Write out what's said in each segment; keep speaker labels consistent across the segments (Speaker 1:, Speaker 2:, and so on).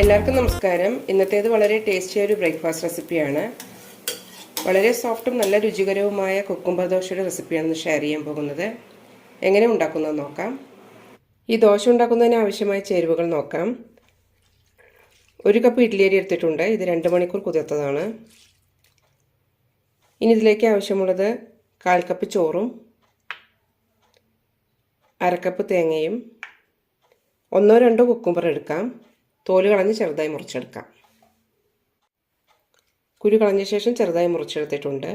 Speaker 1: എല്ലാവർക്കും നമസ്കാരം. ഇന്നത്തേത് വളരെ ടേസ്റ്റിയായ ഒരു ബ്രേക്ക്ഫാസ്റ്റ് റെസിപ്പിയാണ് വളരെ സോഫ്റ്റും നല്ല രുചികരവുമായ കുക്കുംബർ ദോശയുടെ റെസിപ്പിയാണ് ഷെയർ ചെയ്യാൻ പോകുന്നത്. എങ്ങനെ ഉണ്ടാക്കുന്നത് നോക്കാം. ഈ ദോശ ഉണ്ടാക്കുന്നതിന് ആവശ്യമായ ചേരുവകൾ നോക്കാം. ഒരു കപ്പ് ഇഡ്ഡലിയരി എടുത്തിട്ടുണ്ട്. ഇത് രണ്ട് മണിക്കൂർ കുതിർത്തതാണ്. ഇനി ഇതിലേക്ക് ആവശ്യമുള്ളത് കാൽ കപ്പ് ചോറും അരക്കപ്പ് തേങ്ങയും ഒന്നോ രണ്ടോ കുക്കുംബർ എടുക്കാം. തോൽ കളഞ്ഞ് ചെറുതായി മുറിച്ചെടുക്കാം. കുരു കളഞ്ഞ ശേഷം ചെറുതായി മുറിച്ചെടുത്തിട്ടുണ്ട്.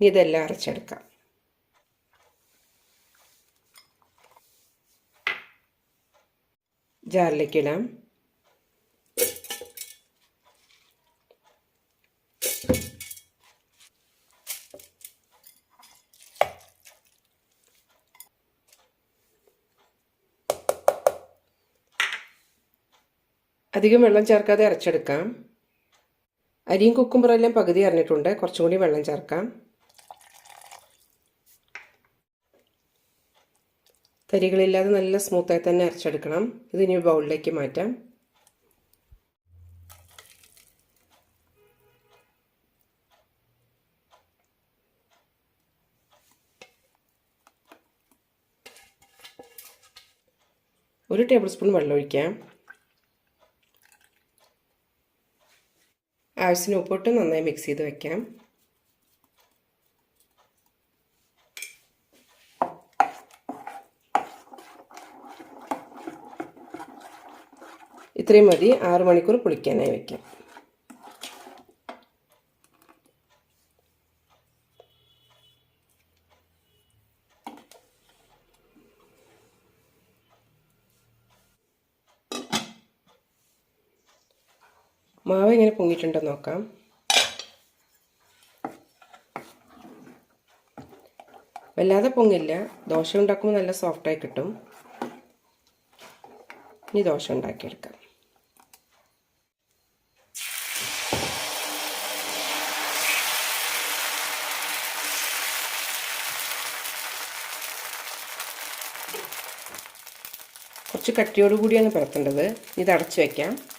Speaker 1: ഇനി ഇതെല്ലാം അരച്ചെടുക്കാം. ജാറിലേക്ക് അധികം വെള്ളം ചേർക്കാതെ അരച്ചെടുക്കാം. അരിയും കുക്കുമ്പറെല്ലാം പകുതി അറിഞ്ഞിട്ടുണ്ട് കുറച്ചും കൂടി വെള്ളം ചേർക്കാം. തരികളില്ലാതെ നല്ല സ്മൂത്തായി തന്നെ അരച്ചെടുക്കണം. ഇതിനി ബൗളിലേക്ക് മാറ്റാം. ഒരു ടേബിൾ സ്പൂൺ വെള്ളം ഒഴിക്കാം. ആവശ്യത്തിന് ഉപ്പിട്ട് നന്നായി മിക്സ് ചെയ്ത് വെക്കാം. ഇത്രയും മതി. ആറ് മണിക്കൂർ പുളിക്കാനായി വെക്കാം. മാവ് എങ്ങനെ പൊങ്ങിയിട്ടുണ്ടോ നോക്കാം. വല്ലാതെ പൊങ്ങില്ല. ദോശ ഉണ്ടാക്കുമ്പോൾ നല്ല സോഫ്റ്റായി കിട്ടും. ഇനി ദോശ ഉണ്ടാക്കിയെടുക്കാം. കുറച്ച് കട്ടിയോടുകൂടിയാണ് പരത്തേണ്ടത് ഇത് അടച്ചു വയ്ക്കാം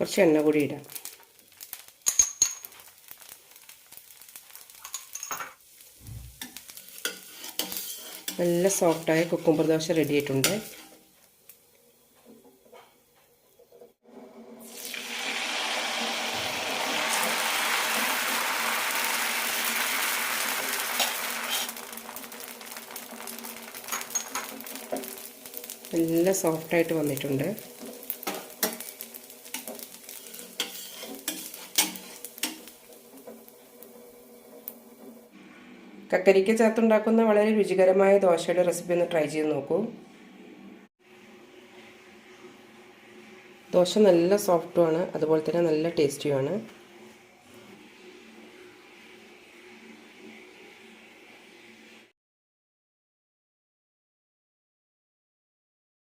Speaker 1: കുറച്ച് എണ്ണ കൂടി ഇടാം. നല്ല സോഫ്റ്റായ കുക്കുംബർ ദോശ റെഡി ആയിട്ടുണ്ട്. നല്ല സോഫ്റ്റായിട്ട് വന്നിട്ടുണ്ട്. കക്കരിക്ക ചേർത്തുണ്ടാക്കുന്ന വളരെ രുചികരമായ ദോശയുടെ റെസിപ്പി ഒന്ന് ട്രൈ ചെയ്ത് നോക്കൂ. ദോശ നല്ല സോഫ്റ്റുമാണ് അതുപോലെ തന്നെ നല്ല ടേസ്റ്റിയുമാണ്